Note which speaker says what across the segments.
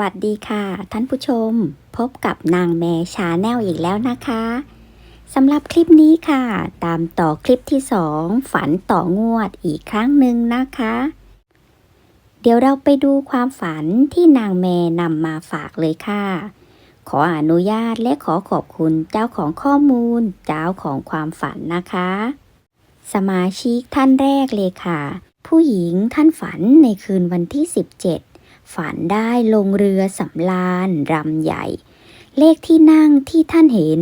Speaker 1: วัสดีค่ะ ท่านผู้ชม พบกับนางแมชาแนลอีกแล้วนะคะสำหรับคลิปนี้ค่ะ ตามต่อคลิปที่สองฝันต่องวดอีกครั้งหนึ่งนะคะ เดี๋ยวเราไปดูความฝันที่นางแมนำมาฝากเลยค่ะ ขออนุญาตและขอขอบคุณเจ้าของข้อมูล เจ้าของความฝันนะคะ สมาชิกท่านแรกเลยค่ะ ผู้หญิงท่านฝันในคืนวันที่ 17 ฝันได้ลงเรือสำราญรำใหญ่ เลขที่นั่งที่ท่านเห็น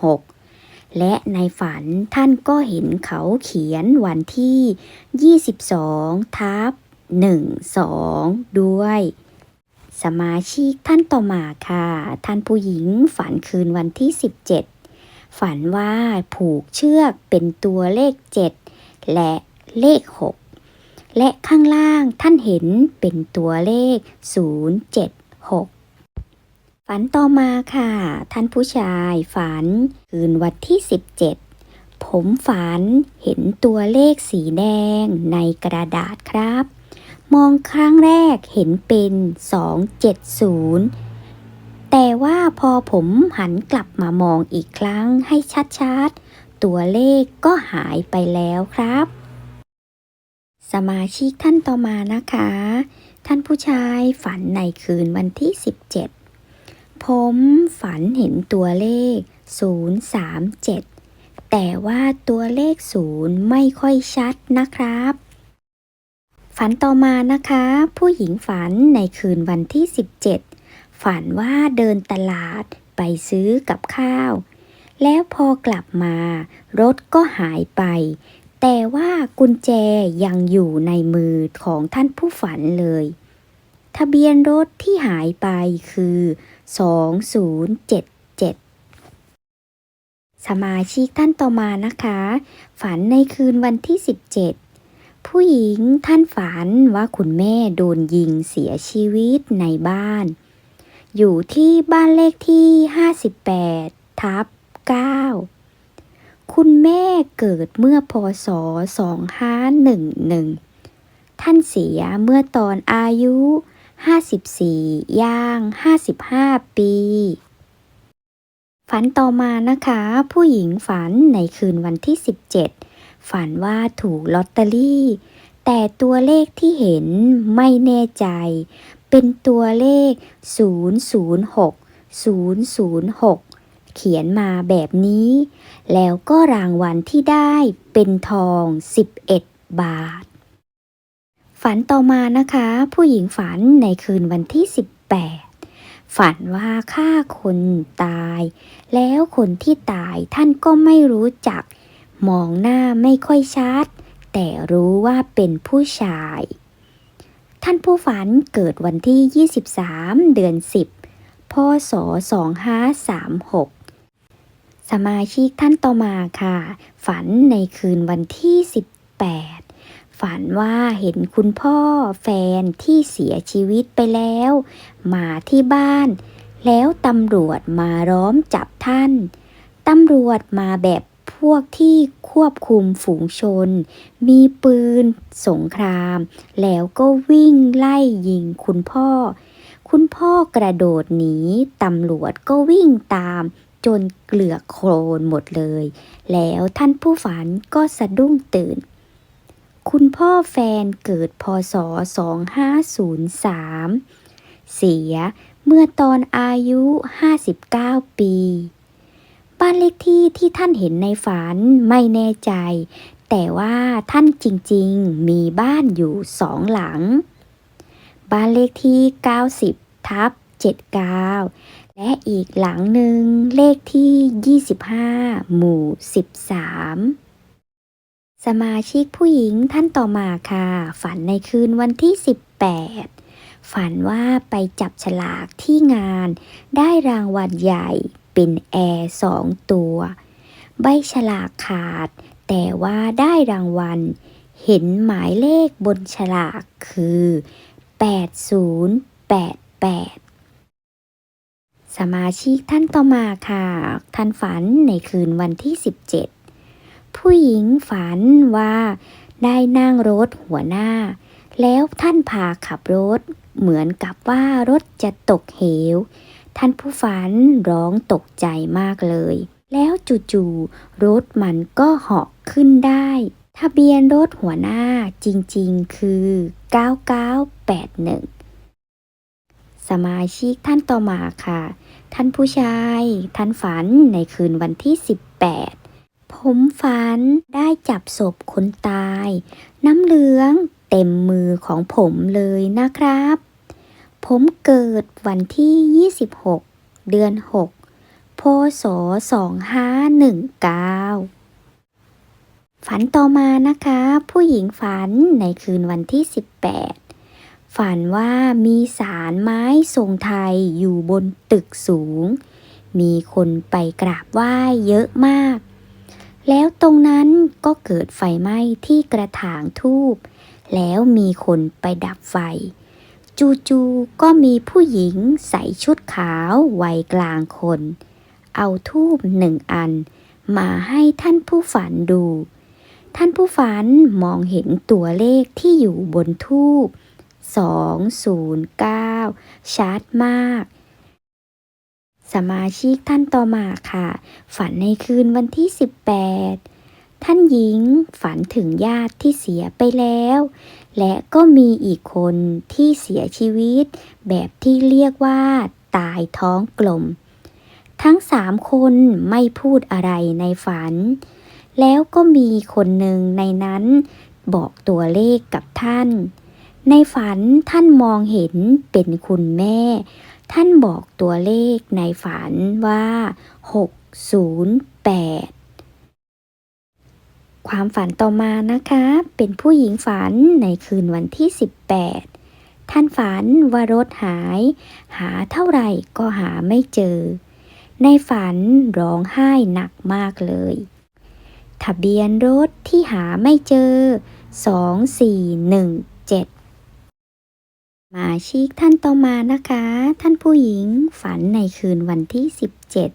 Speaker 1: 1116 และในฝันท่านก็เห็นเขาเขียนวันที่ 22 ทับ 12 ด้วย สมาชิกท่านต่อมาค่ะ ท่านผู้หญิงฝันคืนวันที่ 17 ฝันว่าผูกเชือกเป็นตัวเลข 7 และเลข 6 และข้างล่างท่านเห็นเป็นตัวเลข 076 ฝันต่อมาค่ะ ท่านผู้ชายฝัน คืนวันที่ 17 ผมฝันเห็นตัวเลขสีแดงในกระดาษครับ มองครั้งแรกเห็นเป็น 270 แต่ว่าพอผมหันกลับมามองอีกครั้งให้ชัดๆ ตัวเลขก็หายไปแล้วครับ สมาชิกท่านต่อมานะคะ ท่านผู้ชายฝันในคืนวันที่ 17 ผมฝันเห็นตัวเลข 037 แต่ว่าตัวเลข 0 ไม่ค่อยชัดนะครับ ฝันต่อมานะคะ ผู้หญิงฝันในคืนวันที่ 17 ฝันว่าเดินตลาดไปซื้อกับข้าว แล้วพอกลับมา รถก็หายไป แต่ว่ากุญแจยังอยู่ในมือของท่านผู้ฝันเลย ทะเบียนรถที่หายไปคือ 2077 สมาชิกท่านต่อมานะคะ ฝันในคืนวันที่ 17 ผู้หญิงท่านฝันว่าคุณแม่โดนยิงเสียชีวิตในบ้าน อยู่ที่บ้านเลขที่ 58 ทับ 9 คุณแม่เกิดเมื่อพศ 2511 ท่านเสียเมื่อตอนอายุ 54 ย่าง 55 ปี ฝันต่อมานะคะ ผู้หญิงฝันในคืนวันที่ 17 ฝันว่าถูกลอตเตอรี่ แต่ตัวเลขที่เห็นไม่แน่ใจ เป็นตัวเลข 006 006 ขียนมาแบบนี้ แล้วก็รางวัลที่ได้เป็นทอง 11 บาท ฝันต่อมานะคะ ผู้หญิงฝันในคืนวันที่ 18 ฝันว่าฆ่าคนตาย แล้วคนที่ตายท่านก็ไม่รู้จัก มองหน้าไม่ค่อยชัด แต่รู้ว่าเป็นผู้ชาย ท่านผู้ฝันเกิดวันที่ 23 เดือน 10พศ2536 สมาชิกท่านต่อมาค่ะ ฝันในคืนวันที่ 18 ฝันว่าเห็นคุณพ่อแฟนที่เสียชีวิตไปแล้ว มาที่บ้าน แล้วตำรวจมาล้อมจับท่าน ตำรวจมาแบบพวกที่ควบคุมฝูงชน มีปืน สงคราม แล้วก็วิ่งไล่ยิงคุณพ่อ คุณพ่อกระโดดหนี ตำรวจก็วิ่งตาม จนเกลือกโคลนหมดเลย แล้วท่านผู้ฝันก็สะดุ้งตื่น คุณพ่อแฟนเกิดพศ 2503 เสียเมื่อตอนอายุ 59 ปี บ้านเลขที่ที่ท่านเห็นในฝันไม่แน่ใจ แต่ว่าท่านจริงๆ มีบ้านอยู่สองหลัง บ้านเลขที่ 90 ทับ 79 และอีกหลังหนึ่งเลขที่ 25 หมู่ 13 สมาชิกผู้หญิงท่านต่อมาค่ะ ฝันในคืนวันที่ 18 ฝันว่าไปจับฉลากที่งาน ได้รางวัลใหญ่เป็นแอร์สองตัว ใบฉลากขาด แต่ว่าได้รางวัล เห็นหมายเลขบนฉลากคือ 8088 สมาชิกท่านต่อมาค่ะ ท่านฝันในคืนวันที่ 17 ผู้หญิงฝันว่าได้นั่งรถหัวหน้า แล้วท่านพาขับรถ เหมือนกับว่ารถจะตกเหว ท่านผู้ฝันร้องตกใจมากเลย แล้วจู่ๆรถมันก็เหาะขึ้นได้ ทะเบียนรถหัวหน้าจริงๆคือ 9981 สมาชิกท่านต่อมาค่ะ ท่านผู้ชาย ท่านฝันในคืนวันที่ 18 ผมฝันได้จับศพคนตาย น้ำเหลืองเต็มมือของผมเลยนะครับ ผมเกิดวันที่ 26 เดือน 6 พศ 2519ฝันต่อมานะคะ ผู้หญิงฝันในคืนวันที่ 18 ฝันว่ามีสารไม้ทรงไทยอยู่บนตึกสูง มีคนไปกราบไหว้เยอะมาก แล้วตรงนั้นก็เกิดไฟไหม้ที่กระถางทูบ แล้วมีคนไปดับไฟ จู่ๆก็มีผู้หญิงใส่ชุดขาววัยกลางคน เอาทูบหนึ่งอัน มาให้ท่านผู้ฝันดู ท่านผู้ฝันมองเห็นตัวเลขที่อยู่บนทูบ 209 ชัดมาก สมาชิกท่านต่อมาค่ะ ฝันในคืนวันที่ 18 ท่านหญิงฝันถึงญาติที่เสียไปแล้ว และก็มีอีกคนที่เสียชีวิต แบบที่เรียกว่าตายท้องกลม ทั้งสามคนไม่พูดอะไรในฝัน แล้วก็มีคนหนึ่งในนั้นบอกตัวเลขกับท่าน ในฝันท่านมองเห็นเป็นคุณแม่ ท่านบอกตัวเลขในฝันว่า 608ความฝันต่อมานะคะ เป็นผู้หญิงฝันในคืนวันที่ 18 ท่านฝันว่ารถหาย หาเท่าไหร่ก็หาไม่เจอ ในฝันร้องไห้หนักมากเลย ทะเบียนรถที่หาไม่เจอ 2417 มาชีกท่านต่อมานะคะ ท่านผู้หญิงฝันในคืนวันที่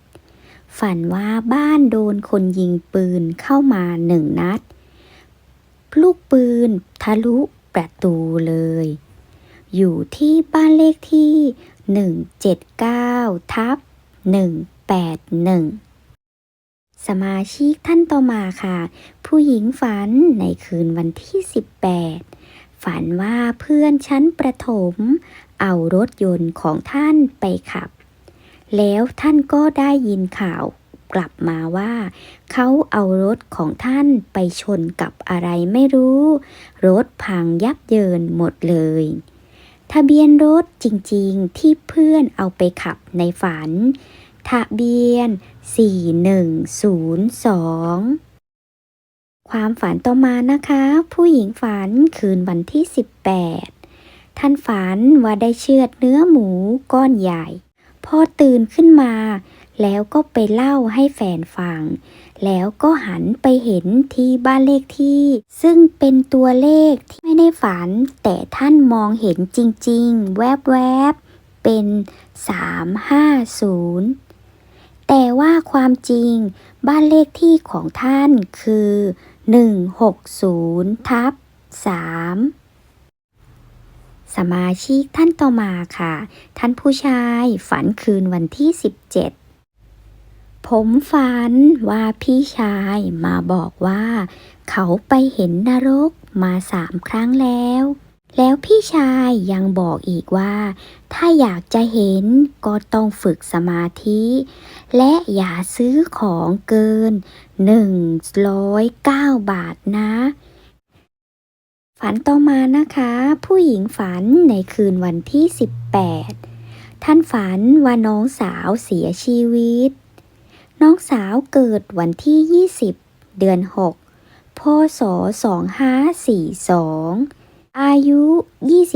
Speaker 1: 17 ฝันว่าบ้านโดนคนยิงปืนเข้ามาหนึ่งนัด ลูกปืนทะลุประตูเลย อยู่ที่บ้านเลขที่ 179 ทับ 181 สมาชิกท่านต่อมาค่ะ ผู้หญิงฝันในคืนวันที่ 18 ฝันว่าเพื่อนชั้นประถม เอารถยนต์ของท่านไปขับ แล้วท่านก็ได้ยินข่าวกลับมาว่า เขาเอารถของท่านไปชนกับอะไรไม่รู้ รถพังยับเยินหมดเลย ทะเบียนรถจริงๆที่เพื่อนเอาไปขับในฝัน ทะเบียน 4102 ความฝันต่อมานะคะ ผู้หญิงฝันคืนวันที่ 18 ท่านฝันว่าได้เชือดเนื้อหมูก้อนใหญ่ พอตื่นขึ้นมา แล้วก็ไปเล่าให้แฟนฟัง แล้วก็หันไปเห็นที่บ้านเลขที่ ซึ่งเป็นตัวเลขที่ไม่ได้ฝัน แต่ท่านมองเห็นจริงๆ แวบๆ เป็น 350แต่ว่าความจริงบ้านเลขที่ของท่านคือ 160ทับ3สมาชิกท่านต่อมาค่ะ ท่านผู้ชายฝันคืนวันที่ 17 ผมฝันว่าพี่ชายมาบอกว่า เขาไปเห็นนรกมาสามครั้งแล้ว แล้วพี่ชายยังบอกอีกว่า ถ้าอยากจะเห็นก็ต้องฝึกสมาธิ และอย่าซื้อของเกิน 109 บาทนะ ฝันต่อมานะคะ ผู้หญิงฝันในคืนวันที่ 18 ท่านฝันว่าน้องสาวเสียชีวิต น้องสาวเกิดวันที่ 20 เดือน 6พศ2542 อายุ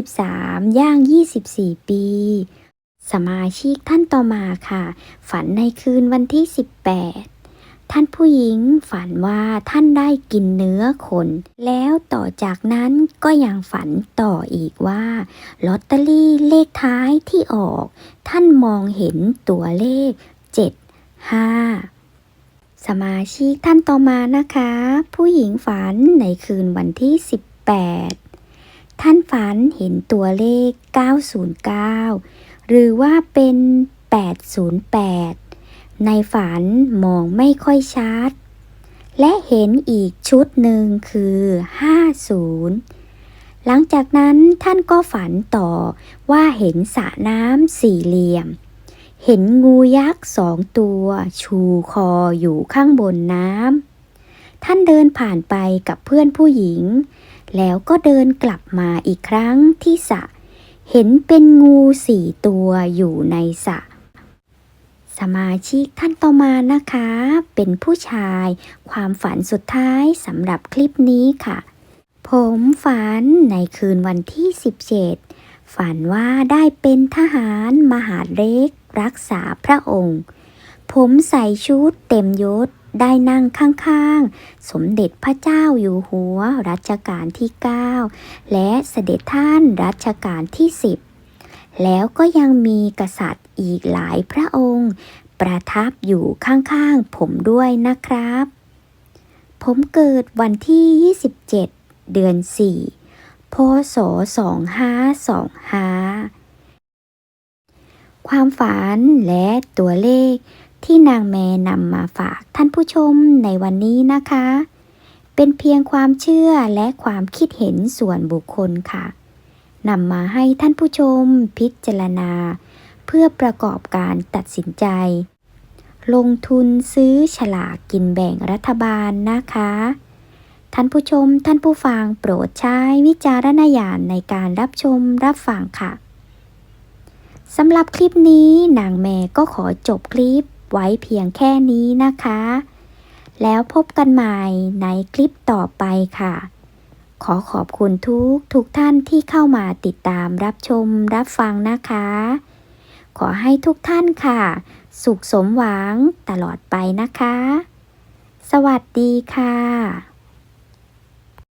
Speaker 1: 23 ย่าง 24 ปี สมาชิกท่านต่อมาค่ะ ฝันในคืนวันที่ 18 ท่านผู้หญิงฝันว่าท่านได้กินเนื้อคน แล้วต่อจากนั้นก็ยังฝันต่ออีกว่าลอตเตอรี่เลขท้ายที่ออก ท่านมองเห็นตัวเลข 7 5สมาชิกท่านต่อมานะคะ ผู้หญิงฝันในคืนวันที่ 18 ท่านฝันเห็นตัวเลข 909 หรือว่าเป็น 808 ในฝันมองไม่ค่อยชัด และเห็นอีกชุดหนึ่งคือ 50 หลังจากนั้นท่านก็ฝันต่อว่าเห็นสระน้ำสี่เหลี่ยม เห็นงูยักษ์สองตัว ชูคออยู่ข้างบนน้ำท่านเดินผ่านไปกับเพื่อนผู้หญิง แล้วก็เดินกลับมาอีกครั้งที่สระเห็นเป็นงูสี่ตัวอยู่ในสระสมาชิกท่านต่อมานะคะ เป็นผู้ชาย ความฝันสุดท้ายสำหรับคลิปนี้ค่ะ ผมฝันในคืนวันที่ 17 ฝันว่าได้เป็นทหารมหาเล็กรักษาพระองค์ ผมใส่ชุดเต็มยศ ได้นั่งข้างๆ สมเด็จพระเจ้าอยู่หัวรัชกาลที่ 9 และเสด็จท่านรัชกาลที่ 10 แล้วก็ยังมีกษัตริย์อีกหลายพระองค์ ประทับอยู่ข้างๆ ผมด้วยนะครับ ผมเกิดวันที่ 27 เดือน 4 พศ 2525 ความฝันและตัวเลข ที่นางแมนำมาฝากท่านผู้ชมในวันนี้นะคะ เป็นเพียงความเชื่อและความคิดเห็นส่วนบุคคลค่ะนำมาให้ท่านผู้ชมพิจารณา เพื่อประกอบการตัดสินใจ ลงทุนซื้อฉลากกินแบ่งรัฐบาลนะคะ ท่านผู้ชมท่านผู้ฟังโปรดใช้วิจารณญาณในการรับชมรับฟังค่ะสำหรับคลิปนี้นางแม่ก็ขอจบคลิป ไว้เพียงแค่นี้นะคะ แล้วพบกันใหม่ในคลิปต่อไปค่ะ ขอขอบคุณทุกทุกท่านที่เข้ามาติดตามรับชมรับฟังนะคะ ขอให้ทุกท่านค่ะ สุขสมหวังตลอดไปนะคะ สวัสดีค่ะ